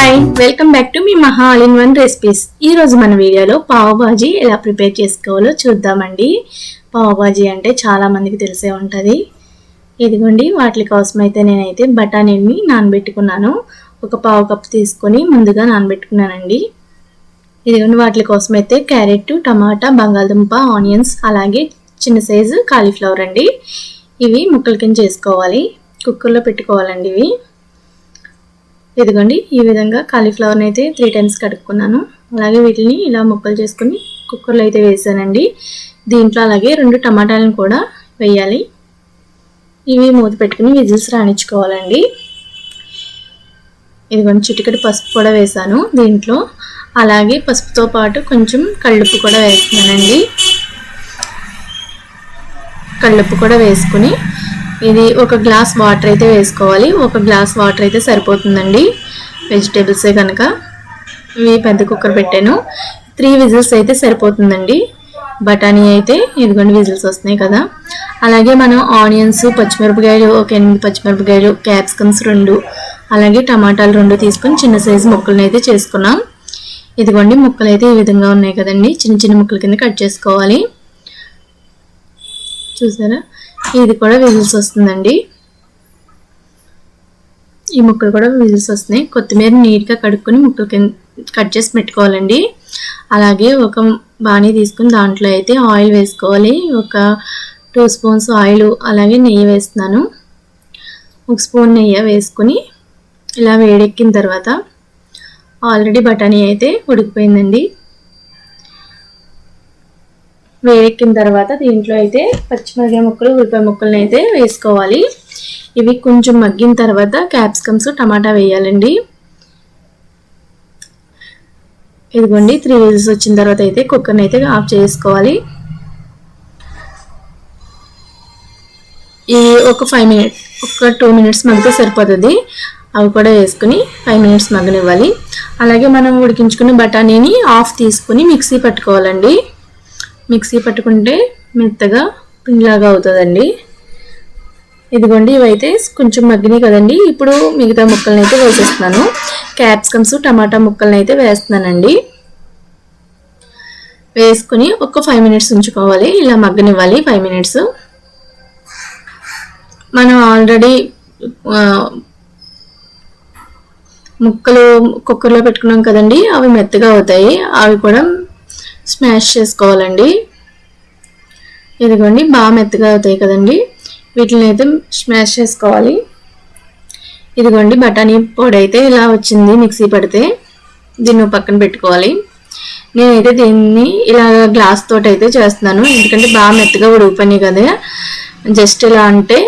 Hi welcome back to మీ మహా all in one recipes ఈ రోజు మన వీడియోలో పావు బాజీ ఎలా ప్రిపేర్ చేసుకోవాలో చూద్దామండి. పావు భాజీ అంటే చాలా మందికి తెలిసే ఉంటుంది. ఇదిగోండి వాటి కోసం అయితే నేనైతే బఠానీని నానబెట్టుకున్నాను. ఒక పావు కప్ తీసుకొని ముందుగా నానబెట్టుకున్నానండి. ఇదిగోండి వాటి కోసం అయితే క్యారెట్ టమాటా బంగాళదుంప ఆనియన్స్ అలాగే చిన్న సైజు కాలీఫ్లవర్ అండి. ఇవి ముక్కల కింద చేసుకోవాలి. కుక్కర్లో పెట్టుకోవాలండి ఇవి. ఇదిగోండి ఈ విధంగా కాలీఫ్లవర్ని అయితే త్రీ టైమ్స్ కడుక్కున్నాను. అలాగే వీటిని ఇలా ముక్కలు చేసుకుని కుక్కర్లో అయితే వేసానండి. దీంట్లో అలాగే రెండు టమాటాలను కూడా వేయాలి. ఇవి మూత పెట్టుకుని విజిల్స్ రాణించుకోవాలండి. ఇదిగోండి చిటికటి పసుపు కూడా వేసాను దీంట్లో. అలాగే పసుపుతో పాటు కొంచెం కళ్ళుప్పు కూడా వేస్తున్నానండి. కళ్ళుప్పు కూడా వేసుకుని ఇది ఒక గ్లాస్ వాటర్ అయితే వేసుకోవాలి. ఒక గ్లాస్ వాటర్ అయితే సరిపోతుందండి. వెజిటేబుల్సే కనుక. ఇవి పెద్ద కుక్కర్ పెట్టాను. త్రీ విజిల్స్ అయితే సరిపోతుందండి. బఠానీ అయితే ఇదిగోండి విజిల్స్ వస్తున్నాయి కదా. అలాగే మనం ఆనియన్స్ పచ్చిమిరపకాయలు ఒక ఎనిమిది పచ్చిమిరపకాయలు క్యాప్సికమ్స్ రెండు అలాగే టమాటాలు రెండు తీసుకొని చిన్న సైజు ముక్కలను అయితే చేసుకున్నాం. ఇదిగోండి ముక్కలు అయితే ఈ విధంగా ఉన్నాయి కదండి. చిన్న చిన్న ముక్కల కింద కట్ చేసుకోవాలి. చూసారా? ఇది కూడా విజిల్స్ వస్తుందండి. ఈ ముక్కలు కూడా విజిల్స్ వస్తున్నాయి. కొత్తిమీర నీట్గా కడుక్కొని ముక్కలు కింద కట్ చేసి పెట్టుకోవాలండి. అలాగే ఒక బాణీ తీసుకుని దాంట్లో అయితే ఆయిల్ వేసుకోవాలి. ఒక టూ స్పూన్స్ ఆయిల్ అలాగే నెయ్యి వేస్తున్నాను. ఒక స్పూన్ నెయ్యి వేసుకుని ఇలా వేడెక్కిన తర్వాత ఆల్రెడీ బఠానీ అయితే ఉడికిపోయిందండి. వేడెక్కిన తర్వాత దీంట్లో అయితే పచ్చిమిరకాయ ముక్కలు ఉల్లిపాయ ముక్కలను అయితే వేసుకోవాలి. ఇవి కొంచెం మగ్గిన తర్వాత క్యాప్సికమ్స్ టమాటా వేయాలండి. ఇదిగోండి త్రీ విజిల్స్ వచ్చిన తర్వాత అయితే కుక్కర్ని అయితే ఆఫ్ చేసుకోవాలి. ఈ ఒక ఫైవ్ మినిట్ ఒక టూ మినిట్స్ మగ్గితే సరిపోతుంది. అవి కూడా వేసుకుని ఫైవ్ మినిట్స్ మగ్గనివ్వాలి. అలాగే మనం ఉడికించుకున్న బఠానీని ఆఫ్ తీసుకుని మిక్సీ పట్టుకోవాలండి. మిక్సీ పట్టుకుంటే మెత్తగా పిండిలాగా అవుతుందండి. ఇదిగోండి ఇవైతే కొంచెం మగ్గినాయి కదండి. ఇప్పుడు మిగతా ముక్కలని అయితే వేసేస్తున్నాను. క్యాప్సికమ్స్ టమాటా ముక్కలని అయితే వేస్తున్నానండి. వేసుకుని ఒక ఫైవ్ మినిట్స్ ఉంచుకోవాలి. ఇలా మగ్గనివ్వాలి ఫైవ్ మినిట్స్. మనం ఆల్రెడీ ముక్కలు కుక్కర్లో పెట్టుకున్నాం కదండి. అవి మెత్తగా అవుతాయి. అవి కూడా స్మాష్ చేసుకోవాలండి. ఇదిగోండి బాగా మెత్తగా అవుతాయి కదండి. వీటిని అయితే స్మాష్ చేసుకోవాలి. ఇదిగోండి బఠానీ పొడి అయితే ఇలా వచ్చింది మిక్సీ పడితే. దీన్ని పక్కన పెట్టుకోవాలి. నేనైతే దీన్ని ఇలా గ్లాస్ తోటి అయితే చేస్తున్నాను. ఎందుకంటే బాగా మెత్తగా ఉడికిపోయినాయి కదా. జస్ట్ ఇలా అంటే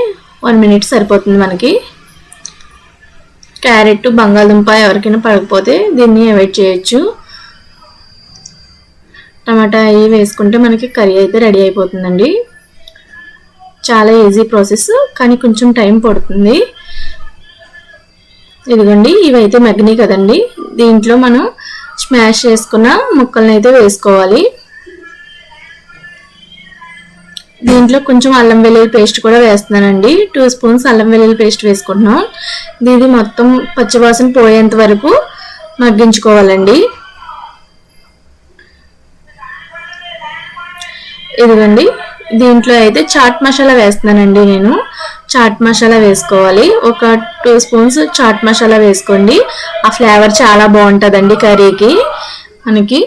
వన్ మినిట్ సరిపోతుంది మనకి. క్యారెట్ బంగాళదుంప ఎవరికైనా పడకపోతే దీన్ని అవాయిడ్ చేయొచ్చు. టమాటా అవి వేసుకుంటే మనకి కర్రీ అయితే రెడీ అయిపోతుందండి. చాలా ఈజీ ప్రాసెస్ కానీ కొంచెం టైం పడుతుంది. ఇదిగోండి ఇవైతే మగ్గినాయి కదండి. దీంట్లో మనం స్మాష్ చేసుకున్న ముక్కల్ని అయితే వేసుకోవాలి. దీంట్లో కొంచెం అల్లం వెల్లుల్లి పేస్ట్ కూడా వేస్తున్నానండి. టూ స్పూన్స్ అల్లం వెల్లుల్లి పేస్ట్ వేసుకుంటున్నాం. ఇది మొత్తం పచ్చివాసన పోయేంత వరకు మగ్గించుకోవాలండి. ఇదిగోండి దీంట్లో అయితే చాట్ మసాలా వేస్తున్నానండి నేను. చాట్ మసాలా వేసుకోవాలి. ఒక టూ స్పూన్స్ చాట్ మసాలా వేసుకోండి. ఆ ఫ్లేవర్ చాలా బాగుంటుందండి కర్రీకి. మనకి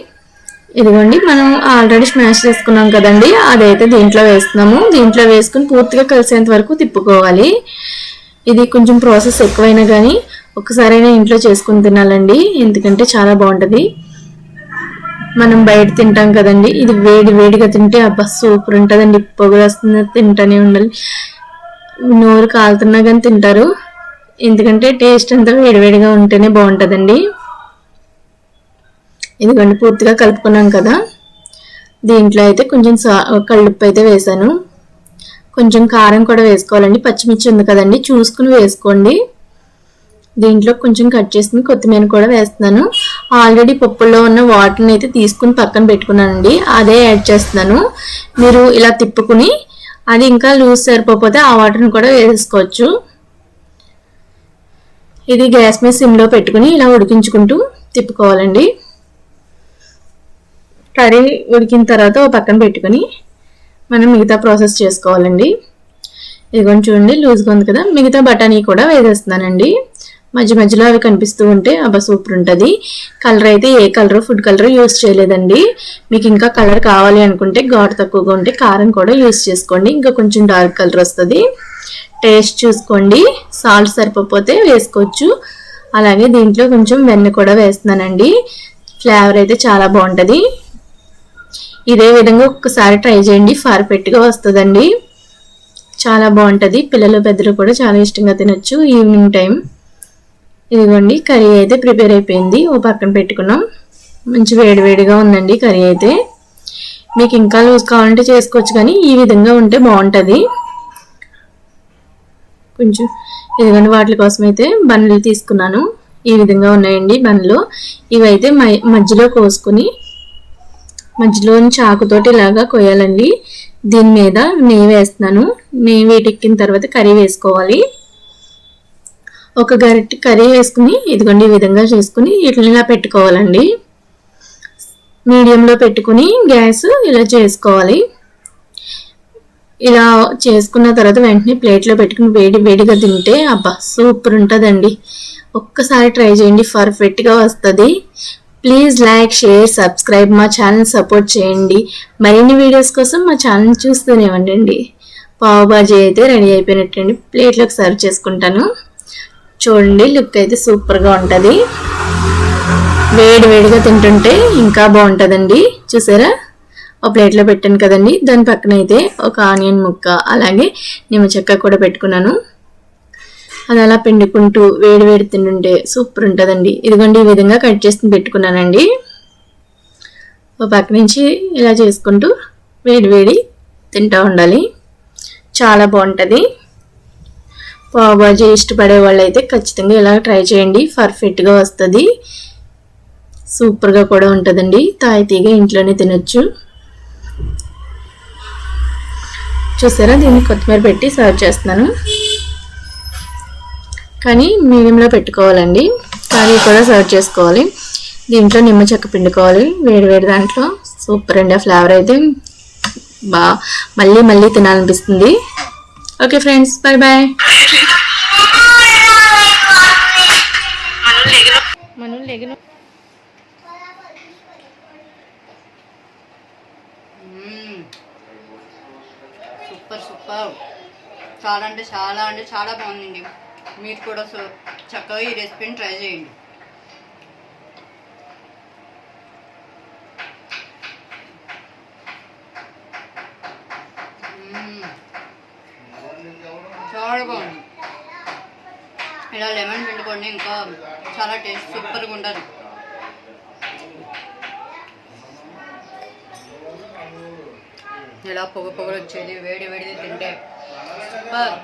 ఇదిగోండి మనం ఆల్రెడీ స్మాష్ చేసుకున్నాం కదండి అదైతే దీంట్లో వేస్తున్నాము. దీంట్లో వేసుకుని పూర్తిగా కలిసేంత వరకు తిప్పుకోవాలి. ఇది కొంచెం ప్రాసెస్ ఎక్కువైనా కానీ ఒకసారైనా ఇంట్లో చేసుకుని తినాలండి. ఎందుకంటే చాలా బాగుంటుంది. మనం బయట తింటాం కదండి. ఇది వేడి వేడిగా తింటే అబ్బా సూపర్ ఉంటుందండి. పొగలు వస్తుంది తింటానే ఉండాలి. నోరు కాలుతున్నా కానీ తింటారు. ఎందుకంటే టేస్ట్ అంతా వేడివేడిగా ఉంటేనే బాగుంటుందండి. ఇదిగోండి పూర్తిగా కలుపుకున్నాం కదా. దీంట్లో అయితే కొంచెం సా కళ్ళుప్పు అయితే వేసాను కొంచెం కారం కూడా వేసుకోవాలండి. పచ్చిమిర్చి ఉంది కదండి. చూసుకుని వేసుకోండి. దీంట్లో కొంచెం కట్ చేసుకుని కొత్తిమీర కూడా వేస్తున్నాను. ఆల్రెడీ పప్పుల్లో ఉన్న వాటర్ని అయితే తీసుకుని పక్కన పెట్టుకున్నానండి. అదే యాడ్ చేస్తున్నాను. మీరు ఇలా తిప్పుకుని అది ఇంకా లూజ్ సరిపోతే ఆ వాటర్ని కూడా వేసుకోవచ్చు ఇది గ్యాస్ మీద సిమ్లో పెట్టుకుని ఇలా ఉడికించుకుంటూ తిప్పుకోవాలండి. కర్రీ ఉడికిన తర్వాత పక్కన పెట్టుకుని మనం మిగతా ప్రాసెస్ చేసుకోవాలండి. ఇదిగోండి చూడండి లూజ్గా ఉంది కదా. మిగతా బఠానీ కూడా వేసేస్తున్నానండి. మధ్య మధ్యలో అవి కనిపిస్తూ ఉంటే అబ్బా సూపర్ ఉంటుంది. కలర్ అయితే ఏ కలర్ ఫుడ్ కలర్ యూస్ చేయలేదండి. మీకు ఇంకా కలర్ కావాలి అనుకుంటే ఘాటు తక్కువగా ఉంటే కారం కూడా యూస్ చేసుకోండి. ఇంకా కొంచెం డార్క్ కలర్ వస్తుంది. టేస్ట్ చూసుకోండి. సాల్ట్ సరిపోతే వేసుకోవచ్చు. అలాగే దీంట్లో కొంచెం వెన్న కూడా వేస్తున్నానండి. ఫ్లేవర్ అయితే చాలా బాగుంటుంది. ఇదే విధంగా ఒక్కసారి ట్రై చేయండి. పర్ఫెక్ట్గా వస్తుందండి. చాలా బాగుంటుంది. పిల్లలు పెద్దలు కూడా చాలా ఇష్టంగా తినొచ్చు. ఈవినింగ్ టైం ఇదిగోండి కర్రీ అయితే ప్రిపేర్ అయిపోయింది. ఓ పక్కన పెట్టుకున్నాం. మంచి వేడివేడిగా ఉందండి కర్రీ అయితే. మీకు ఇంకా లూజ్ కావాలంటే చేసుకోవచ్చు కానీ ఈ విధంగా ఉంటే బాగుంటుంది. కొంచెం ఇదిగోండి వాటి కోసం అయితే బన్నులు తీసుకున్నాను. ఈ విధంగా ఉన్నాయండి బన్నులు. ఇవైతే మ- మధ్యలో కోసుకుని మధ్యలోని చాకుతోటి ఇలాగా కొయ్యాలండి. దీని మీద నెయ్యి వేస్తున్నాను. నెయ్యి వేటెక్కిన తర్వాత కర్రీ వేసుకోవాలి. ఒక గరిటె కర్రీ వేసుకుని ఇదిగోండి ఈ విధంగా చేసుకుని ఇట్లా ఇలా పెట్టుకోవాలండి. మీడియంలో పెట్టుకుని గ్యాస్ ఇలా చేసుకోవాలి. ఇలా చేసుకున్న తర్వాత వెంటనే ప్లేట్లో పెట్టుకుని వేడి వేడిగా తింటే అబ్బా సూపర్ ఉంటుందండి. ఒక్కసారి ట్రై చేయండి పర్ఫెక్ట్గా వస్తుంది. ప్లీజ్ లైక్ షేర్ సబ్స్క్రైబ్ మా ఛానల్ సపోర్ట్ చేయండి. మరిన్ని వీడియోస్ కోసం మా ఛానల్ చూస్తూనే ఉండండి. పావుబాజీ అయితే రెడీ అయిపోయినట్టండి. ప్లేట్లోకి సర్వ్ చేసుకుంటాను. చూడండి లుక్ అయితే సూపర్గా ఉంటుంది. వేడి వేడిగా తింటుంటే ఇంకా బాగుంటుందండి. చూసారా? ఒక ప్లేట్లో పెట్టాను కదండి. దాని పక్కన అయితే ఒక ఆనియన్ ముక్క అలాగే నిమ్మ చెక్క కూడా పెట్టుకున్నాను. అది అలా పిండుకుంటూ వేడి వేడి తింటుంటే సూపర్ ఉంటుందండి. ఇదిగోండి ఈ విధంగా కట్ చేసి పెట్టుకున్నానండి. ఒక పక్క నుంచి ఇలా చేసుకుంటూ వేడి వేడి తింటూ ఉండాలి. చాలా బాగుంటుంది. పావుబాజీ ఇష్టపడే వాళ్ళు అయితే ఖచ్చితంగా ఇలా ట్రై చేయండి. పర్ఫెక్ట్గా వస్తుంది. సూపర్గా కూడా ఉంటుందండి. తాయితీగా ఇంట్లోనే తినొచ్చు. చూసారా? దీన్ని కొత్తిమీర పెట్టి సర్వ్ చేస్తున్నాను. కానీ మీడియంలో పెట్టుకోవాలండి. కానీ కూడా సర్వ్ చేసుకోవాలి. దీంట్లో నిమ్మ చెక్క పిండుకోవాలి. వేడి వేడి దాంట్లో సూపర్ అండి. ఆ ఫ్లేవర్ అయితే బా మళ్ళీ మళ్ళీ తినాలనిపిస్తుంది. Okay friends bye bye. Super super. చాలా అంటే చాలా అంటే చాలా బాగుందండి. మీరు కూడా చక్కగా ఈ రెసిపీని ట్రై చేయండి. చాలా బాగుంది. ఇలా లెమన్ పిండుకోండి ఇంకా చాలా టేస్ట్ సూపర్గా ఉంటుంది ఇలా పొగ పొగలు వచ్చేది వేడి వేడిది తింటే. సూపర్